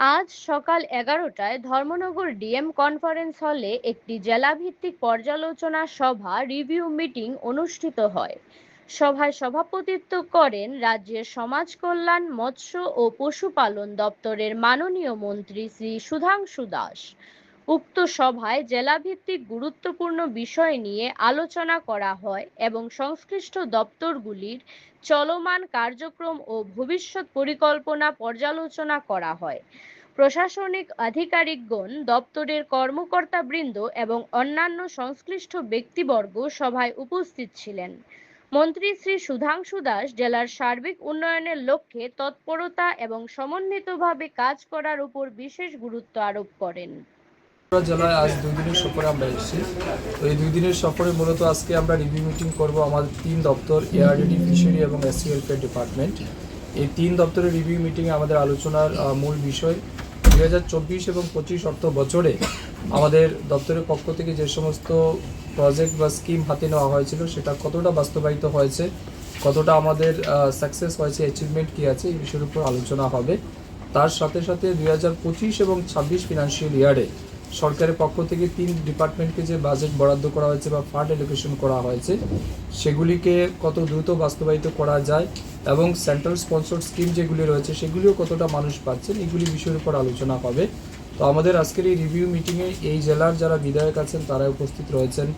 আজ সকাল এগারোটায় ধর্মনগর ডিএম কনফারেন্স হলে একটি জেলাভিত্তিক পর্যালোচনা সভা রিভিউ মিটিং অনুষ্ঠিত হয়। সভায় সভাপতিত্ব করেন রাজ্যের সমাজ কল্যাণ মৎস্য ও পশুপালন দপ্তরের মাননীয় মন্ত্রী শ্রী সুধাংশু দাস। উক্ত সভায় জেলাভিত্তিক গুরুত্বপূর্ণ বিষয় নিয়ে আলোচনা করা হয় এবং সংশ্লিষ্ট দপ্তরগুলির চলমান কার্যক্রম ও ভবিষ্যৎ পরিকল্পনা পর্যালোচনা করা হয়। প্রশাসনিক আধিকারিকগণ, দপ্তরের কর্মকর্তাবৃন্দ এবং অন্যান্য সংশ্লিষ্ট ব্যক্তিবর্গ সভায় উপস্থিত ছিলেন। মন্ত্রী শ্রী সুধাংশু দাস জেলার সার্বিক উন্নয়নের লক্ষ্যে তৎপরতা এবং সমন্বিতভাবে কাজ করার উপর বিশেষ গুরুত্ব আরোপ করেন। জেলায় আজ দুই দিনের সফরে আমরা এসেছি। তো এই দুই দিনের সফরে মূলত আজকে আমরা রিভিউ মিটিং করব আমাদের তিন দপ্তর এআরডিডি ফিশারি এবং এসসি ওয়েলফেয়ার ডিপার্টমেন্ট এই তিন দপ্তরের রিভিউ মিটিংয়ে আমাদের আলোচনার মূল বিষয় দুই হাজার চব্বিশ এবং পঁচিশ অর্থ বছরে আমাদের দপ্তরের পক্ষ থেকে যে সমস্ত প্রজেক্ট বা স্কিম হাতে নেওয়া হয়েছিল, সেটা কতটা বাস্তবায়িত হয়েছে, কতটা আমাদের সাকসেস হয়েছে অ্যাচিভমেন্ট কী আছে, এই বিষয়ের উপর আলোচনা হবে। তার সাথে সাথে দুই হাজার পঁচিশ এবং ছাব্বিশ ফিনান্সিয়াল ইয়ারে সরকারের পক্ষ থেকে তিন ডিপার্টমেন্টকে যে বাজেট বরাদ্দ করা হয়েছে বা ফান্ড এলোকেশন করা হয়েছে, সেগুলিকে কত দ্রুত বাস্তবায়িত করা যায় এবং সেন্ট্রাল স্পন্সর স্কিম যেগুলি রয়েছে, সেগুলিও কতটা মানুষ পাচ্ছেন, এগুলি বিষয়ের উপর আলোচনা হবে। তো আমাদের আজকের এই রিভিউ মিটিংয়ে এই জেলার যারা বিধায়ক আছেন, তারা উপস্থিত রয়েছেন।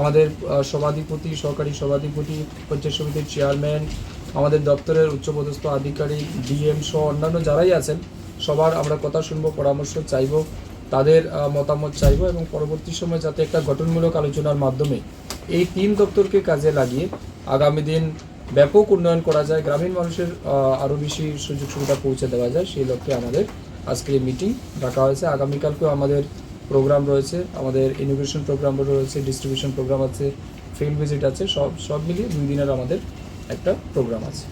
আমাদের সভাধিপতি, সহকারী সভাধিপতি, পঞ্চায়েত সমিতির চেয়ারম্যান, আমাদের দপ্তরের উচ্চপদস্থ আধিকারিক, ডিএম সহ অন্যান্য যারাই আছেন, সবার আমরা কথা শুনব, পরামর্শ চাইব। তাদের মতামত চাইব এবং পরবর্তী সময় যাতে একটা গঠনমূলক আলোচনার মাধ্যমে এই তিন দপ্তরকে কাজে লাগিয়ে আগামী দিন ব্যাপক উন্নয়ন করা যায়, গ্রামীণ মানুষের আরও বেশি সুযোগ সুবিধা পৌঁছে দেওয়া যায়, সেই লক্ষ্যে আমাদের আজকে এই মিটিং ডাকা হয়েছে। আগামীকালকেও আমাদের প্রোগ্রাম রয়েছে, আমাদের ইনোভেশন প্রোগ্রাম রয়েছে ডিস্ট্রিবিউশন প্রোগ্রাম আছে ফিল্ড ভিজিট আছে, সব সব মিলিয়ে দুই দিনের আমাদের একটা প্রোগ্রাম আছে।